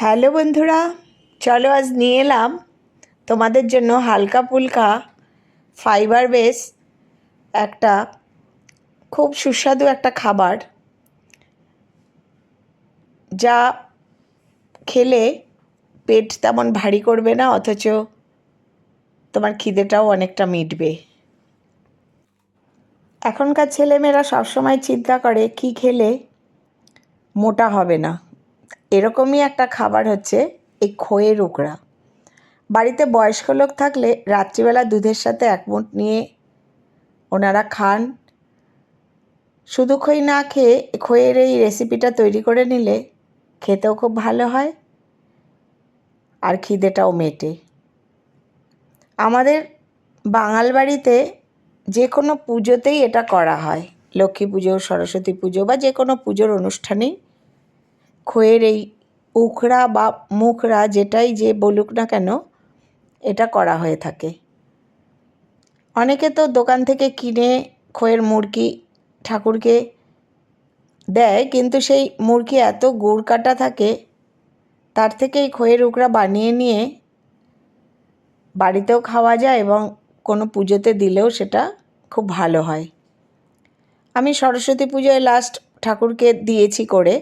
Hello বন্ধুরা, চলো আজ নিয়ে এলাম তোমাদের জন্য হালকা ফুলকা ফাইবার বেস একটা খুব সুস্বাদু একটা খাবার যা খেলে পেট তেমন ভারী করবে না, অথচ তোমার খিদেটাও অনেকটা মিটবে। এখনকার ছেলেমেয়েরা সবসময় চিন্তা করে কি খেলে মোটা হবে না। এরকমই একটা খাবার হচ্ছে এই খইয়ের উকড়া। বাড়িতে বয়স্ক লোক থাকলে রাত্রিবেলা দুধের সাথে এক মুঠ নিয়ে ওনারা খান। শুধু খই না খেয়ে খইয়ের এই রেসিপিটা তৈরি করে নিলে খেতেও খুব ভালো হয় আর খিদেটাও মেটে। আমাদের বাঙাল বাড়িতে যে কোনো পুজোতেই এটা করা হয়। লক্ষ্মী পুজো, সরস্বতী পুজো বা যে কোনো পুজোর অনুষ্ঠানেই। খইয়ের এই উখড়া বা মুখড়া যেটাই যে বলুক না কেন, এটা করা হয়ে থাকে। অনেকে তো দোকান থেকে কিনে খইয়ের মুরগি ঠাকুরকে দেয়, কিন্তু সেই মুরগি এত গুড় কাটা থাকে, তার থেকে এই খইয়ের উকড়া বানিয়ে নিয়ে বাড়িতেও খাওয়া যায় এবং কোনো পুজোতে দিলেও সেটা খুব ভালো হয়। আমি সরস্বতী পুজোয় লাস্ট ঠাকুরকে দিয়েছি করে।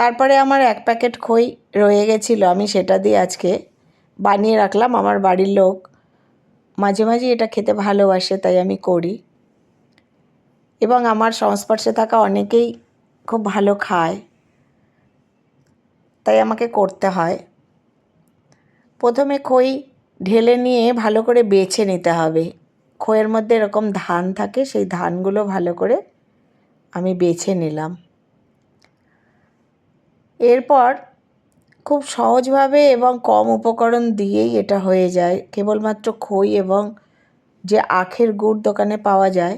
তারপরে আমার এক প্যাকেট খই রয়ে গেছিল, আমি সেটা দিয়ে আজকে বানিয়ে রাখলাম। আমার বাড়ির লোক মাঝে মাঝে এটা খেতে ভালোবাসে, তাই আমি করি। এবং আমার সংস্পর্শে থাকা অনেকেই খুব ভালো খায়, তাই আমাকে করতে হয়। প্রথমে খই ঢেলে নিয়ে ভালো করে বেছে নিতে হবে। খইয়ের মধ্যে এরকম ধান থাকে, সেই ধানগুলো ভালো করে আমি বেছে নিলাম। এরপর খুব সহজভাবে এবং কম উপকরণ দিয়েই এটা হয়ে যায়। কেবলমাত্র খই এবং যে আখের গুড় দোকানে পাওয়া যায়,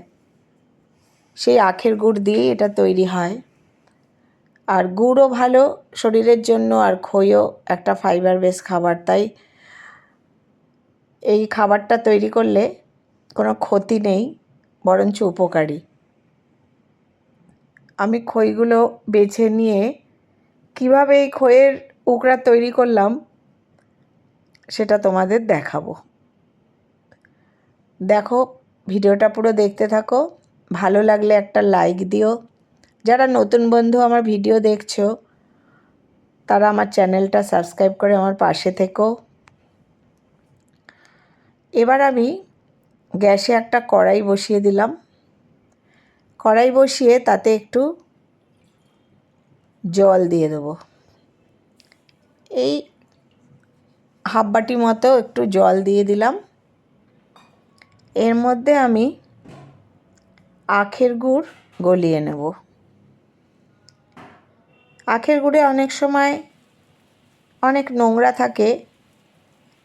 সেই আখের গুড় দিয়েই এটা তৈরি হয়। আর গুড়ও ভালো শরীরের জন্য, আর খইও একটা ফাইবার বেস খাবার। তাই এই খাবারটা তৈরি করলে কোনো ক্ষতি নেই, বরঞ্চ উপকারী। আমি খইগুলো বেছে নিয়ে কীভাবে এই খইয়ের উকড়া তৈরি করলাম, সেটা তোমাদের দেখাবো। দেখো, ভিডিওটা পুরো দেখতে থাকো। ভালো লাগলে একটা লাইক দিও। যারা নতুন বন্ধু আমার ভিডিও দেখছ, তারা আমার চ্যানেলটা সাবস্ক্রাইব করে আমার পাশে থেকো। এবার আমি গ্যাসে একটা কড়াই বসিয়ে দিলাম। কড়াই বসিয়ে তাতে একটু জল দিয়ে দেবো। এই হাফ বাটি মতো একটু জল দিয়ে দিলাম। এর মধ্যে আমি আখের গুড় গলিয়ে নেব। আখের গুড়ে অনেক সময় অনেক নোংরা থাকে,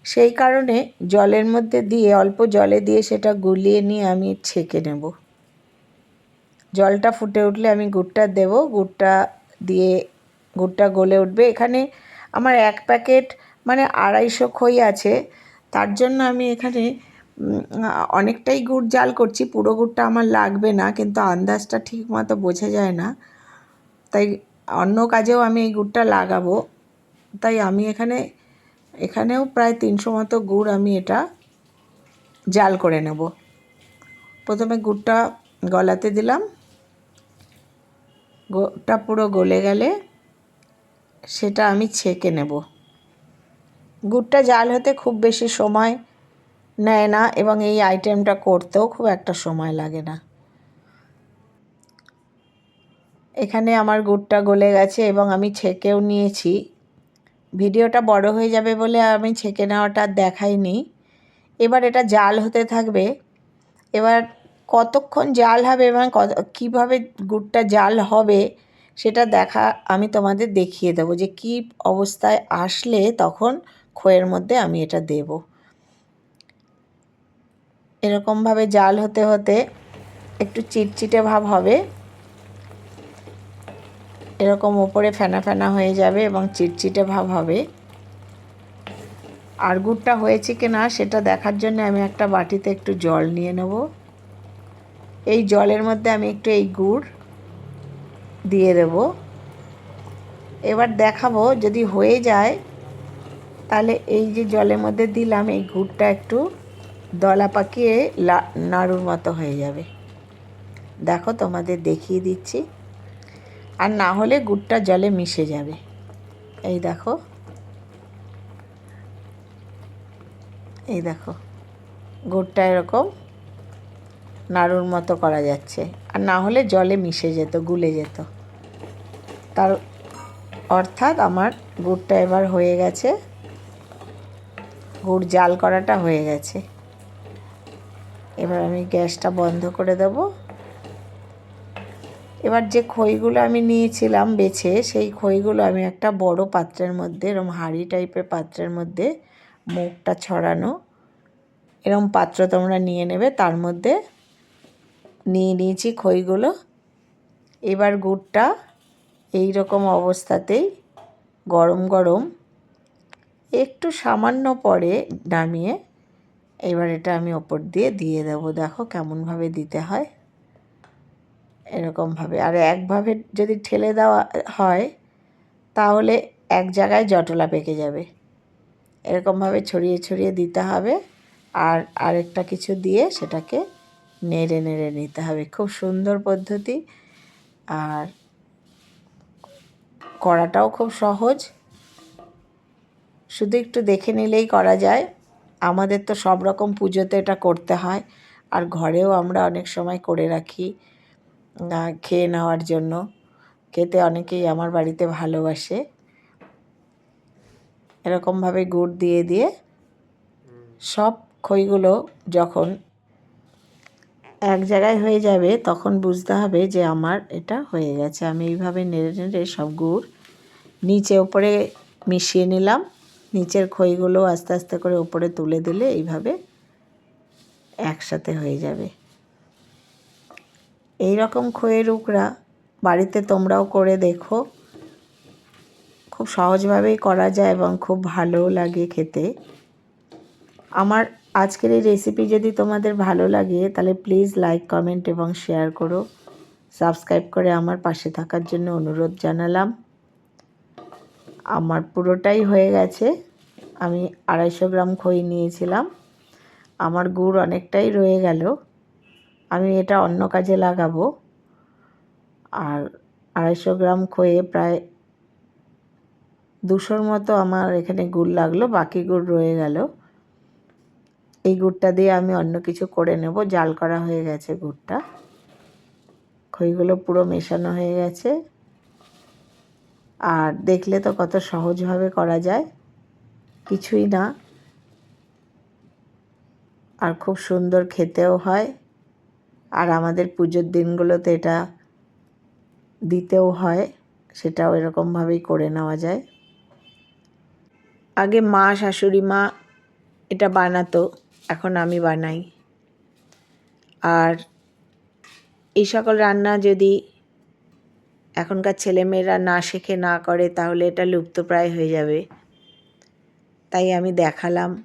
সেই কারণে জলের মধ্যে দিয়ে, অল্প জলে দিয়ে সেটা গুলিয়ে নিয়ে আমি ছেঁকে নেব। জলটা ফুটে উঠলে আমি গুড়টা দেব। গুড়টা দিয়ে গুড়টা গলে উঠবে। এখানে আমার এক প্যাকেট মানে আড়াইশো খই আছে। তার জন্য আমি এখানে অনেকটাই গুড় জাল করছি। পুরো গুড়টা আমার লাগবে না, কিন্তু আন্দাজটা ঠিক মতো বোঝা যায় না। তাই অন্য কাজেও আমি এই গুড়টা লাগাবো। তাই আমি এখানে, এখানেও প্রায় তিনশো মতো গুড় আমি এটা জাল করে নেব। প্রথমে গুড়টা গলাতে দিলাম। গুড়টা পুরো গলে গেলে সেটা আমি ছেঁকে নেব। গুড়টা জাল হতে খুব বেশি সময় নেয় না এবং এই আইটেমটা করতেও খুব একটা সময় লাগে না। এখানে আমার গুড়টা গলে গেছে এবং আমি ছেঁকেও নিয়েছি। ভিডিওটা বড় হয়ে যাবে বলে আমি ছেঁকে নেওয়াটা দেখাইনি। এবার এটা জাল হতে থাকবে। এবার কতক্ষণ জাল হবে এবং কত, কীভাবে গুড়টা জাল হবে, সেটা দেখা আমি তোমাদের দেখিয়ে দেবো যে কী অবস্থায় আসলে তখন খোয়ের মধ্যে আমি এটা দেব। এরকমভাবে জাল হতে হতে একটু চিটচিটে ভাব হবে। এরকম ওপরে ফেনা ফেনা হয়ে যাবে এবং চিটচিটে ভাব হবে। আর গুড়টা হয়েছে কি না সেটা দেখার জন্য আমি একটা বাটিতে একটু জল নিয়ে নেব। এই জলের মধ্যে আমি একটু এই গুড় দিয়ে দেব। এবার দেখাবো যদি হয়ে যায়, তাহলে এই যে জলের মধ্যে দিলাম, এই গুড়টা একটু দলা পাকিয়ে নাড়ুর মতো হয়ে যাবে। দেখো তোমাদের দেখিয়ে দিচ্ছি। আর না হলে গুড়টা জলে মিশে যাবে। এই দেখো। এই দেখো। গুড়টা এরকম নাড়ুর মতো করা যাচ্ছে। আর না হলে জলে মিশে যেত, গুলে যেত। তার অর্থাৎ আমার গুড়টা এবার হয়ে গেছে। গুড় জাল করাটা হয়ে গেছে। এবার আমি গ্যাসটা বন্ধ করে দেব। এবার যে খইগুলো আমি নিয়েছিলাম বেছে, সেই খইগুলো আমি একটা বড় পাত্রের মধ্যে এরকম হাঁড়ি টাইপের পাত্রের মধ্যে মুখটা ছড়ানো এরকম পাত্র তোমরা নিয়ে নেবে, তার মধ্যে নিয়ে নিয়েছি খইগুলো। এবার গুড়টা এই রকম অবস্থাতেই গরম গরম একটু সামান্য পরে নামিয়ে এবার এটা আমি ওপর দিয়ে দিয়ে দেবো। দেখো কেমনভাবে দিতে হয়। এরকমভাবে। আর একভাবে যদি ঠেলে দেওয়া হয়, তাহলে এক জায়গায় জটলা পেকে যাবে। এরকমভাবে ছড়িয়ে ছড়িয়ে দিতে হবে। আর আরেকটা কিছু দিয়ে সেটাকে নেড়ে নেড়ে নিতে হবে। খুব সুন্দর পদ্ধতি। আর করাটাও খুব সহজ। শুধু একটু দেখে নিলেই করা যায়। আমাদের তো সব রকম পুজোতে এটা করতে হয়। আর ঘরেও আমরা অনেক সময় করে রাখি খেয়ে নেওয়ার জন্য। খেতে অনেকেই আমার বাড়িতে ভালোবাসে। এরকমভাবে গুড় দিয়ে দিয়ে সব খইগুলো যখন এক জায়গায় হয়ে যাবে, তখন বুঝতে হবে যে আমার এটা হয়ে গেছে। আমি এইভাবে নেড়ে নেড়ে সব গুড় নিচে ওপরে মিশিয়ে নিলাম। নিচের খইগুলো আস্তে আস্তে করে ওপরে তুলে দিলে এইভাবে একসাথে হয়ে যাবে। এই রকম খইয়ের উকড়া বাড়িতে তোমরাও করে দেখো। খুব সহজভাবেই করা যায় এবং খুব ভালোও লাগে খেতে। আমার আজকের এই রেসিপি যদি তোমাদের ভালো লাগে, তাহলে প্লিজ লাইক কমেন্ট এবং শেয়ার করো। সাবস্ক্রাইব করে আমার পাশে থাকার জন্য অনুরোধ জানালাম। আমার পুরোটাই হয়ে গেছে। আমি আড়াইশো গ্রাম খই নিয়েছিলাম। আমার গুড় অনেকটাই রয়ে গেল। আমি এটা অন্য কাজে লাগাবো। আর আড়াইশো গ্রাম খয়ে প্রায় দুশোর মতো আমার এখানে গুড় লাগল, বাকি গুড় রয়ে গেল। এই গুড়টা দিয়ে আমি অন্য কিছু করে নেব। জাল করা হয়ে গেছে গুড়টা। খইগুলো পুরো মেশানো হয়ে গেছে। আর দেখলে তো কত সহজভাবে করা যায়। কিছুই না। আর খুব সুন্দর খেতেও হয়। আর আমাদের পুজোর দিনগুলোতে এটা দিতেও হয়। সেটাও এরকমভাবেই করে নেওয়া যায়। আগে মা, শাশুড়ি মা এটা বানাতো। এখন আমি বানাই। আর এই সকল রান্না যদি এখনকার ছেলেমেয়েরা না শেখে, না করে, তাহলে এটা লুপ্তপ্রায় হয়ে যাবে। তাই আমি দেখালাম,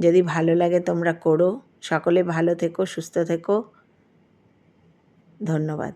যদি ভালো লাগে তোমরা করো। সকলে ভালো থেকো, সুস্থ থেকো। ধন্যবাদ।